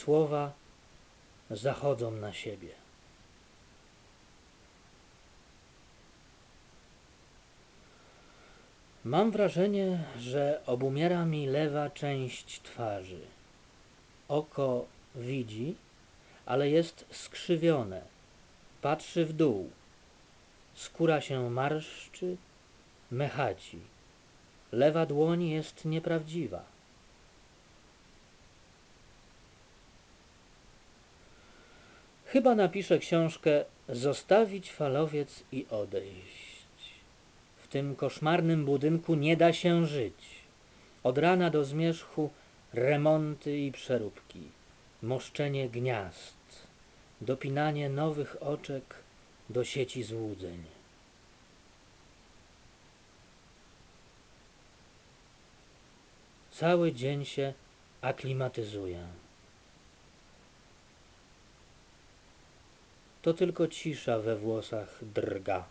Słowa zachodzą na siebie. Mam wrażenie, że obumiera mi lewa część twarzy. Oko widzi, ale jest skrzywione, patrzy w dół. Skóra się marszczy, mechaci. Lewa dłoń jest nieprawdziwa. Chyba napiszę książkę Zostawić falowiec i odejść. W tym koszmarnym budynku nie da się żyć. Od rana do zmierzchu remonty i przeróbki, moszczenie gniazd, dopinanie nowych oczek do sieci złudzeń. Cały dzień się aklimatyzuję. To tylko cisza we włosach drga.